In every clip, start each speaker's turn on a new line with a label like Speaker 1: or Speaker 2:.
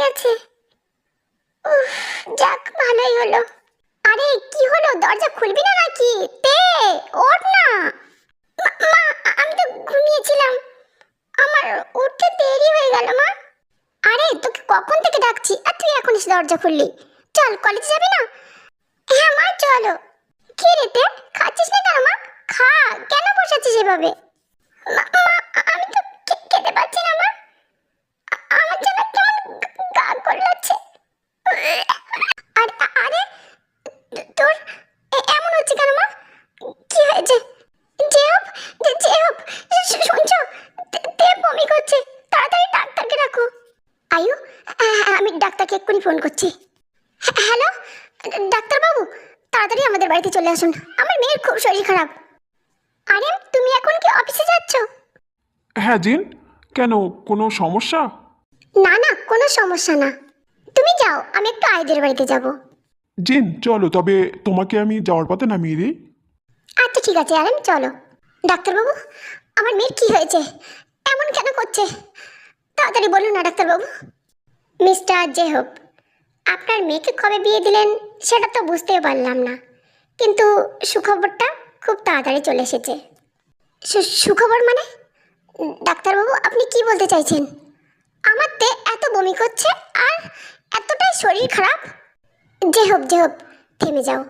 Speaker 1: গেছে। যাক, ভালোই হলো। আরে, কি হলো? দরজা খুলবি না নাকি? তে, ওঠ না। মা- আমি তো ঘুমিয়েছিলাম। আমার উঠতে দেরি হয়ে গেল, মা। আরে, তোকে কখন থেকে ডাকছি? আর তুই এখন এসে দরজা খুললি। চল, কলেজে যাবি না? হ্যাঁ মা, চলো। কি রে, তে, খাচ্ছিস না কেন, মা? খা, কেন বসাচ্ছিস এভাবে মা মা, আমি তো খে- খেতে পাচ্ছি না মা আ- আমার যেন কেমন গা- গা করলাচ্ছে আরে আরে তোর এ- এমন হচ্ছে কেন মা কি হয়েছে জেহব জেহব শুনছো তে- তে বমি করছে তাড়াতাড়ি ডাক্তারকে রাখো আয়ু হ্যাঁ, আমি ডাক্তারকে এক্ষুনি ফোন করছি হ্যাঁ, হ্যালো? ডাক্তারবাবু তাড়াতাড়ি আমাদের বাড়িতে চলে আসুন। আমার মেয়ের খুব শরীর খারাপ। আরে তুমি এখন কি অফিসে যাচ্ছ?
Speaker 2: হ্যাঁ জিন। কেন কোনো সমস্যা?
Speaker 1: না না কোনো সমস্যা না। তুমি যাও আমি একটু আইদের বাড়িতে যাব।
Speaker 2: জিন চলো তবে তোমাকে আমি যাওয়ার পথে নামিয়ে দিই।
Speaker 1: আচ্ছা ঠিক আছে আরেম চলো। ডাক্তারবাবু আমার মেয়ের কি হয়েছে? এমন কেন করছে? তাড়াতাড়ি বলুন না ডাক্তারবাবু। মিস্টার জেহব আপনার মেয়েকে কবে বিয়ে দিলেন সেটা তো বুঝতেও পারলাম না। কিন্তু সুখবরটা খুব তাড়াতাড়ি চলে এসেছে। সুখবর মানে? ডাক্তারবাবু, আপনি কি বলতে চাইছেন? আমার তে এত বমি করছে আর এতটাই শরীর খারাপ। যে হোক যে হোক, থেমে যাও।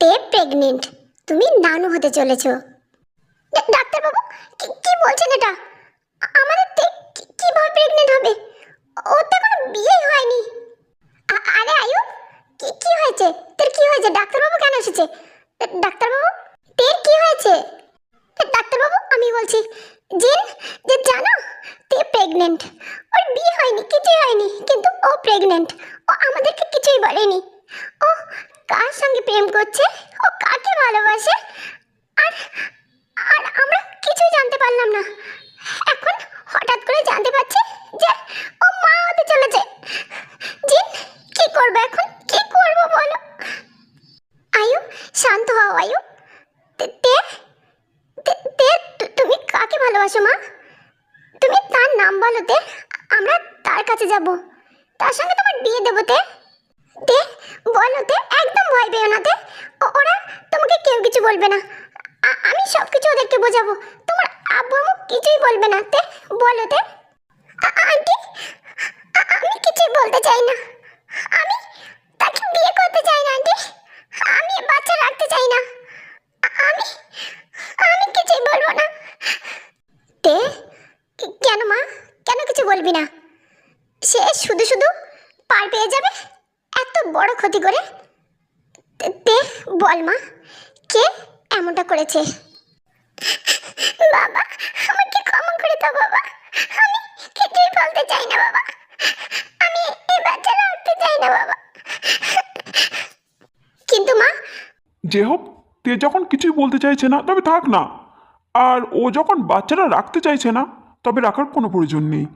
Speaker 1: তে প্রেগনেন্ট তুমি নানু হতে চলেছ। ডাক্তারবাবু, কি বলছেন এটা? আমাদের তে কীভাবে প্রেগনেন্ট হবে? ওর তো এখনও বিয়েই হয়নি। আরে আয়ু, কি কি হয়েছে? তোর কি হয়েছে? ডাক্তারবাবু কেন এসেছে? ডাক্তারবাবু, তের কি হয়েছে? ডাক্তারবাবু, আমি বলছি জিন যে জানো, তে প্রেগনেন্ট ওর বিয়ে হয়নি, কিছুই হয়নি, কিন্তু ও প্রেগনেন্ট ও আমাদেরকে কিছুই বলেনি। ও কার সঙ্গে প্রেম করছে? ও কাকে ভালোবাসে? আর আর আমরা কিছুই জানতে পারলাম না। এখন হঠাৎ করে জানতে পারছি যে ও মা হতে চলেছে জিন কি করবে এখন কি করব বলো আয়ু শান্ত হও আয়ু তে- তে তে- তে তু- তুমি মা তুমি তার নাম বলো তে, আমরা তার কাছে যাব। তার সঙ্গে তোমার বিয়ে দেবো তে। তে, বলো তে, একদম ভয় পেও না তে। ওরা তোমাকে কেউ কিছু বলবে না। আমি সব কিছু ওদেরকে বোঝাবো। তোমার আব্বু আম্মু কিছুই বলবে না তে, বলো তে। আন্টি আমি কিছুই বলতে চাই না। আমি তাকে বিয়ে করতে চাই না, আন্টি। আমি বাচ্চা রাখতে চাই না। আমি আমি কিছুই বলব না। কি- কেন মা? কেন কিছু বলবি না? সে শুধু শুধু পার পেয়ে যাবে? এত বড় ক্ষতি করে? তে- বল মা, কে এমনটা করেছে? বাবা, আমাকে ক্ষমা করে দাও বাবা। আমি কিছুই বলতে চাই না বাবা। আমি এই বাচ্চা রাখতে চাই না বাবা। কিন্তু মা
Speaker 2: যে হোক, তে যখন কিছুই বলতে চাইছে না, তবে থাক না। আর ও যখন বাচ্চারা রাখতে চাইছে না, তবে রাখার কোনো প্রয়োজন নেই।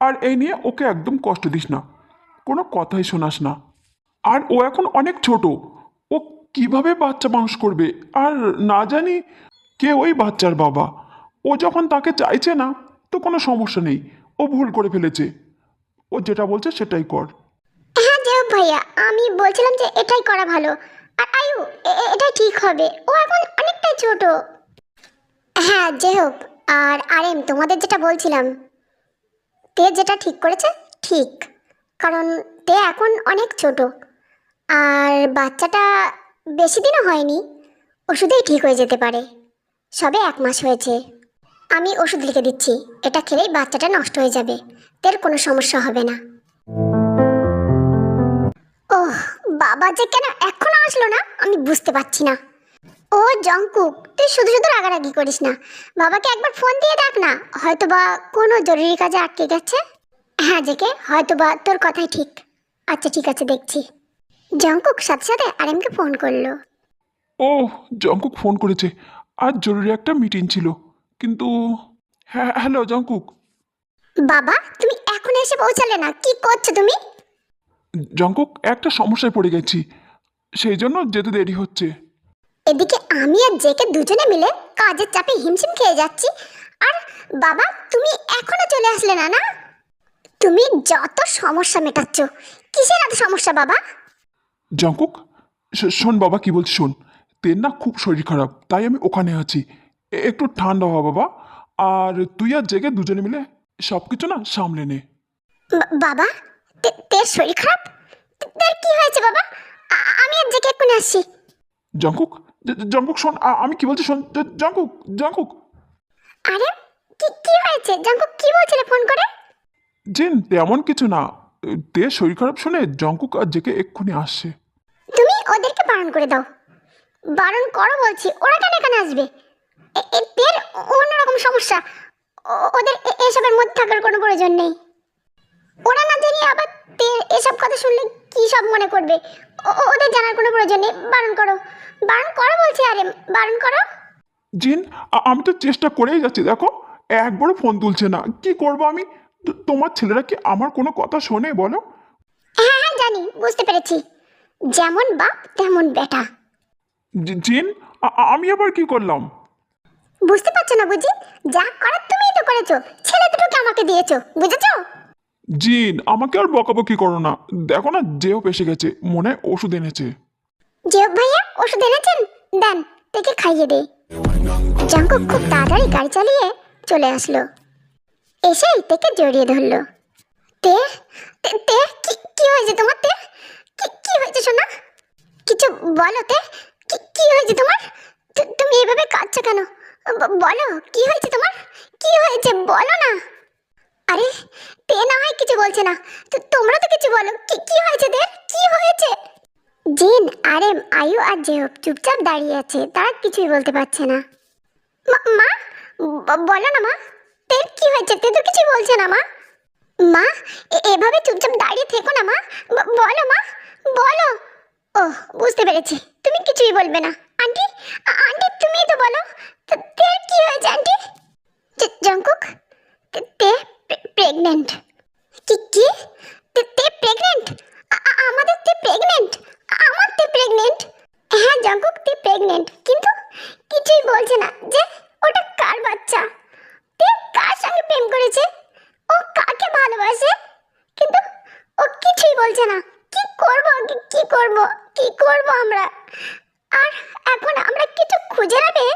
Speaker 2: আর এই নিয়ে ওকে একদম কষ্ট দিস না। কোনো কথাই শোনাস না। আর ও এখন অনেক ছোট। ও কীভাবে বাচ্চা মানুষ করবে? আর না জানি কে ওই বাচ্চার বাবা। ও যখন তাকে চাইছে না, তো কোনো সমস্যা নেই। ও ভুল করে ফেলেছে। ও যেটা বলছে সেটাই কর।
Speaker 1: হ্যাঁ দেব ভাইয়া, আমি বলছিলাম যে এটাই করা ভালো। আর আয়ু, এ- এ- এটাই ঠিক হবে। ও এখন অনেকটাই ছোট। হ্যাঁ যে হোক, আর আরেম, তোমাদের যেটা বলছিলাম, তে যেটা ঠিক করেছে, ঠিক। কারণ তে এখন অনেক ছোট, আর বাচ্চাটা বেশি দিনও হয়নি, ওষুধেই ঠিক হয়ে যেতে পারে। সবে এক মাস হয়েছে। আমি ওষুধ লিখে দিচ্ছি, এটা খেলেই বাচ্চাটা নষ্ট হয়ে যাবে, তের কোনো সমস্যা হবে না। ওহ, বাবা যে কেন এখনও আসলো না, আমি বুঝতে পারছি না। ও জঙ্কুক তুই শুধু শুধু রাগারাগি করিস না। বাবাকে একবার ফোন দিয়ে দেখ না হয়তো বা কোনো জরুরি কাজে আটকে গেছে। হ্যাঁ জেকে হয়তো বা তোর কথাই ঠিক। আচ্ছা ঠিক আছে দেখছি। জঙ্কুক সাথে সাথে আরেমকে ফোন করল।
Speaker 2: ও জঙ্কুক ফোন করেছে। আজ জরুরি একটা মিটিং ছিল। কিন্তু হ্যাঁ হ্যালো জঙ্কুক
Speaker 1: বাবা তুমি এখন এসে পৌঁছালে না? কি করছ তুমি?
Speaker 2: জঙ্কুক একটা সমস্যায় পড়ে গেছি। সেই জন্য যেতে দেরি হচ্ছে।
Speaker 1: এদিকে আমি আর জেকে দুজনে মিলে কাজের চাপে হিমশিম খেয়ে যাচ্ছি। আর বাবা তুমি এখনও চলে আসলে না না? তুমি যত সমস্যা মেটাচ্ছ কিসের এত সমস্যা বাবা?
Speaker 2: জাঙ্কুক শোন বাবা কি বলছি শোন। তের না খুব শরীর খারাপ তাই আমি ওখানে আছি। একটু ঠান্ডা হওয়া বাবা। আর তুই আর জেগে দুজনে মিলে সব কিছু না সামলে নে।
Speaker 1: বাবা তে- তের শরীর খারাপ? তের কি হয়েছে বাবা? আমি আর জেকে এক্ষুনি আসছি।
Speaker 2: জাঙ্কুক জাঙ্কুক শোন আমি কি বলছি শোন জঙ্কুক জাঙ্কুক।
Speaker 1: আরে কি কি হয়েছে? জাঙ্কু কি বলছিলে ফোন করে?
Speaker 2: জিন তেমন কিছু না। তে শরীর খারাপ শুনে জঙ্কুক আর জেকে এক্ষুনি আসছে।
Speaker 1: তুমি ওদেরকে বারণ করে দাও। বারণ করো বলছি ওরা কেন এখানে আসবে? এদের অন্যরকম সমস্যা। ওদের এসবের মধ্যে থাকার কোনো প্রয়োজন নেই। ওরা না জানিয়ে আবার এসব কথা শুনলে কি সব মনে করবে? ওদের জানার কোনো প্রয়োজন নেই। বারণ করো। বারণ করো বলছি আরে বারণ করো।
Speaker 2: জিন আমি তো চেষ্টা করেই যাচ্ছি দেখো। একবারও ফোন তুলছে না। কি করব আমি? তোমার ছেলেরা কি আমার কোনো কথা শোনে বলো?
Speaker 1: হ্যাঁ হ্যাঁ জানি। বুঝতে পেরেছি। যেমন বাপ তেমন বেটা।
Speaker 2: জিন আমি আবার কি করলাম?
Speaker 1: বুঝতে পারছ না বুঝি? যা করার তুমিই তো করেছ। ছেলে দুটোকে আমাকে দিয়েছ বুঝেছ?
Speaker 2: জিন আমাকে আর বকাবকি করো না। দেখো না যেও পেশে গেছে, মনে ওষুধ এনেছে।
Speaker 1: জিও ভাইয়া, ওষুধ এনেছেন? দেন, তাকে খাইয়ে দে জাঙ্কুক খুব তাড়াতাড়ি গাড়ি চালিয়ে চলে আসলো। এসেই তেকে জড়িয়ে ধরলো। তে, তে- তে, কি কি হয়েছে তোমার তে? কি কি হয়েছে সোনা কিছু বলো তে, কি কি হয়েছে তোমার? তুমি এভাবে কাঁদছো কেন? বলো, কি হয়েছে তোমার? কি হয়েছে? বলো না। আরে তে না হয় কিছু বলছে না। তো তোমরা তো কিছু বলো, কি কি হয়েছে দের কি হয়েছে? জিন আরেম আয়ু আর জেহব চুপচাপ দাঁড়িয়ে আছে, তারা কিছুই বলতে পারছে না। মা- বলো না মা তের কি হয়েছে? তে তো কিছুই বলছে না মা। মা এভাবে চুপচাপ দাঁড়িয়ে থেকো না মা। বলো মা, বলো। ও বুঝতে পেরেছি, তুমি কিছুই বলবে না। আন্টি আন্টি তুমি তো বলো। তে- কি হয়েছে, আন্টি? জঙ্কুক তে প্রেগনেন্ট কি কি? তে প্রেগনেন্ট আমাদের তে প্রেগনেন্ট আমার তে প্রেগনেন্ট হ্যাঁ জঙ্কুক তে প্রেগনেন্ট কিন্তু কিছুই বলছে না যে ওটা কার বাচ্চা? তে কার সঙ্গে প্রেম করেছে? ও কাকে ভালোবাসে? কিন্তু ও কিছুই বলছে না। কি করব, কি- করব, কি করব আমরা? আর এখন আমরা কিছু খুঁজে না পেয়ে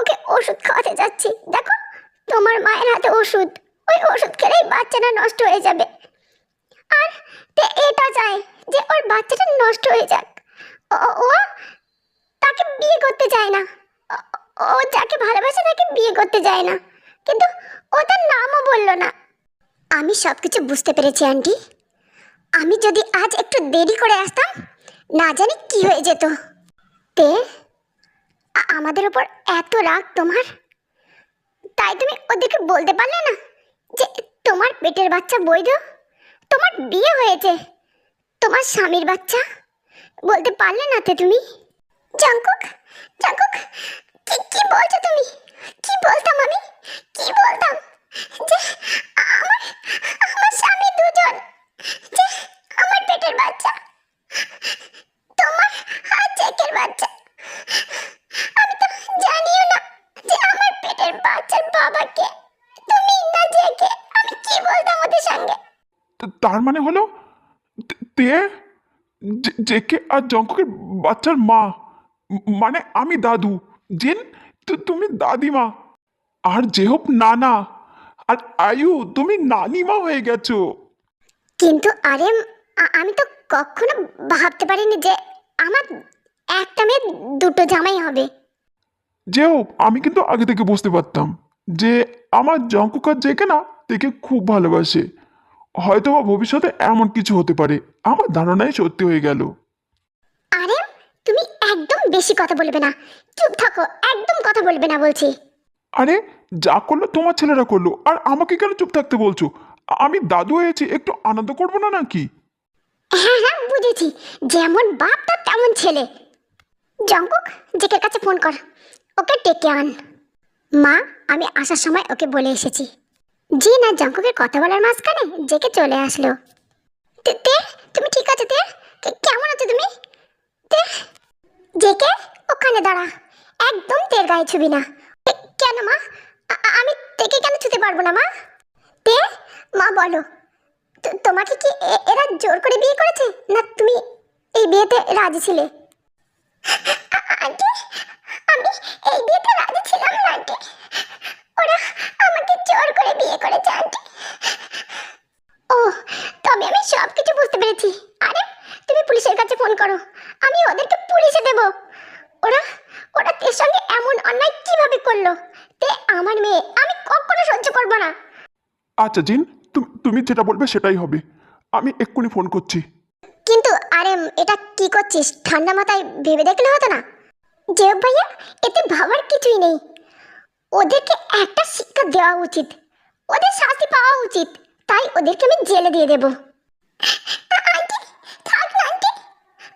Speaker 1: ওকে ওষুধ খাওয়াতে যাচ্ছি। দেখো, তোমার মায়ের হাতে ওষুধ। ওই ওষুধ খেলেই বাচ্চাটা নষ্ট হয়ে যাবে। আর তে এটা চায় যে ওর বাচ্চাটা নষ্ট হয়ে যাক। ও- তাকে বিয়ে করতে চায় না। ও- যাকে ভালোবাসে তাকে বিয়ে করতে চায় না। কিন্তু ও তার নামও বলল না। আমি সব কিছু বুঝতে পেরেছি, আন্টি। আমি যদি আজ একটু দেরি করে আসতাম, না জানি কি হয়ে যেত। তে আমাদের উপর এত রাগ তোমার? তাই তুমি ওদেরকে বলতে পারলে না? যে তোমার পেটের বাচ্চা বৈধ? তোমার বিয়ে হয়েছে। তোমার স্বামীর বাচ্চা? বলতে পারলে না তে তুমি? জাঙ্কুক জাঙ্কুক কি কি বলছো তুমি? কি বলতাম আমি কি বলতাম যে আমার আমার স্বামী দুজন যে আমার পেটের বাচ্চা তোমার আর চেকের বাচ্চা আমি তো জানিও না যে আমার পেটের বাচ্চার বাবাকে তুমি না জেকে আমি কি বলতাম ওদের সঙ্গে
Speaker 2: তা- তার মানে হলো তে- জে- জেকে আর জঙ্কুকের বাচ্চার মা মানে আমি দাদু জেন তুমি দাদিমা আর যে যেহব নানা আর আয়ু তুমি নানিমা হয়ে গেছো।
Speaker 1: কিন্তু আরে আমি তো কখনো ভাবতে পারিনি যে আমার একটা মেয়ে দুটো জামাই হবে।
Speaker 2: যেও আমি কিন্তু আগে থেকে বুঝতে পারতাম যে আমার জঙ্কুক আর জেকে না দেখে খুব ভালোবাসে। হয়তো বা ভবিষ্যতে এমন কিছু হতে পারে। আমার ধারণাই সত্যি হয়ে গেল।
Speaker 1: আরে তুমি একদম বেশি কথা বলবে না। চুপ থাকো একদম কথা বলবে না বলছি।
Speaker 2: আরে যা করল তোমার ছেলেরা করল আর আমাকে কেন চুপ থাকতে বলছো? আমি দাদু হয়েছি একটু আনন্দ করব না নাকি?
Speaker 1: হ্যাঁ হ্যাঁ বুঝেছি। যেমন বাপ তার তেমন ছেলে। জঙ্কুক জেকের কাছে ফোন কর। ওকে ডেকে আন মা আমি আসার সময় ওকে বলে এসেছি। জি না জঙ্কুকের কথা বলার মাঝখানে জেকে চলে আসলো। তে তুমি ঠিক আছে তে? কেমন আছো তুমি? তে? জেকে, ওখানে দাঁড়া। একদম তের গায়ে ছবি না। কেন মা? আমি তেকে কেন ছুতে পারব না মা? তে? মা বলো। তোমাকে কি এরা জোর করে বিয়ে করেছে? না তুমি এই বিয়েতে রাজি ছিলে? আমি এই বিয়েতে রাজি ছিলাম না, আন্টি। ওরা আমাকে জোর করে বিয়ে করেছে, আন্টি ও তবে আমি সব কিছু বুঝতে পেরেছি আরে তুমি পুলিশের কাছে ফোন করো। আমি ওদেরকে পুলিশে দেব। ওরা ওরা তের সঙ্গে এমন অন্যায় কীভাবে করল? তে আমার মেয়ে আমি কখনো সহ্য করব না।
Speaker 2: আচ্ছা জিন তুমি তুমি যেটা বলবে সেটাই হবে। আমি এক্ষুনি ফোন করছি।
Speaker 1: কিন্তু আরে এটা কি করছিস? ঠান্ডা মাথায় ভেবে দেখলে হতো না? যে ভাইয়া এতে ভাবার কিছুই নেই। ওদেরকে একটা শিক্ষা দেওয়া উচিত। ওদের শাস্তি পাওয়া উচিত। তাই ওদেরকে আমি জেলে দিয়ে দেবো আন্টি থাক না আন্টি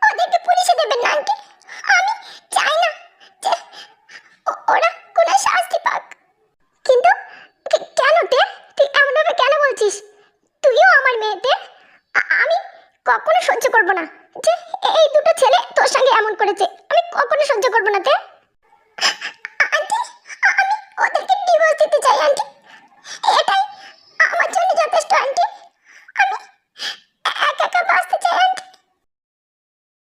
Speaker 1: ওদেরকে পুলিশে দেবেন না আমি চাই না ওরা কোনো শাস্তি পাক। কিন্তু